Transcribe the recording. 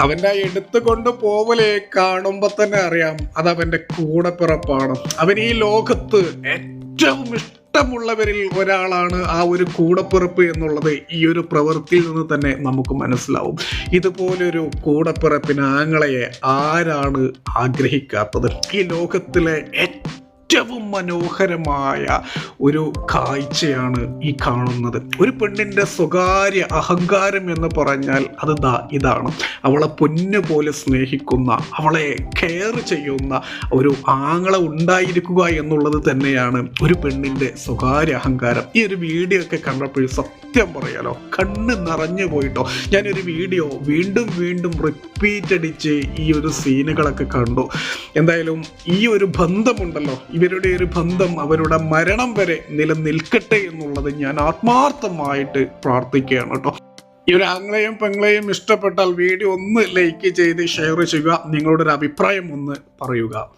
അവന്റെ എടുത്തു എടുത്തുകൊണ്ട് പോവലെ കാണുമ്പോ തന്നെ അറിയാം അത് അവന്റെ കൂടപ്പിറപ്പാണ്. അവൻ ഈ ലോകത്ത് ഏറ്റവും ഇഷ്ടമുള്ളവരിൽ ഒരാളാണ് ആ ഒരു കൂടപ്പിറപ്പ് എന്നുള്ളത് ഈ ഒരു പ്രവൃത്തിയിൽ നിന്ന് തന്നെ നമുക്ക് മനസ്സിലാവും. ഇതുപോലൊരു കൂടപ്പിറപ്പിന് ആങ്ങളയെ ആരാണ് ആഗ്രഹിക്കാത്തത്? ഈ ലോകത്തിലെ ഏറ്റവും മനോഹരമായ ഒരു കാഴ്ചയാണ് ഈ കാണുന്നത്. ഒരു പെണ്ണിന്റെ സ്വകാര്യ അഹങ്കാരം എന്ന് പറഞ്ഞാൽ അത് ഇതാണ്. അവളെ പൊന്നു പോലെ സ്നേഹിക്കുന്ന അവളെ കെയർ ചെയ്യുന്ന ഒരു ആങ്ങള ഉണ്ടായിരിക്കുക എന്നുള്ളത് തന്നെയാണ് ഒരു പെണ്ണിന്റെ സ്വകാര്യ അഹങ്കാരം. ഈ ഒരു വീഡിയോ ഒക്കെ കണ്ടപ്പോൾ സത്യം പറയാലോ കണ്ണ് നിറഞ്ഞു പോയിട്ടോ. ഞാനൊരു വീഡിയോ വീണ്ടും വീണ്ടും റിപ്പീറ്റ് അടിച്ച് ഈ ഒരു സീനുകളൊക്കെ കണ്ടു. എന്തായാലും ഈ ഒരു ബന്ധമുണ്ടല്ലോ ഇവരുടെ ഒരു ബന്ധം അവരുടെ മരണം വരെ നിലനിൽക്കട്ടെ എന്നുള്ളത് ഞാൻ ആത്മാർത്ഥമായിട്ട് പ്രാർത്ഥിക്കുകയാണ് കേട്ടോ. ഈ ഒരു ആങ്ങളെയും പെങ്ങളെയും ഇഷ്ടപ്പെട്ടാൽ വീഡിയോ ഒന്ന് ലൈക്ക് ചെയ്ത് ഷെയർ ചെയ്യുക. നിങ്ങളുടെ ഒരു അഭിപ്രായം ഒന്ന് പറയുക.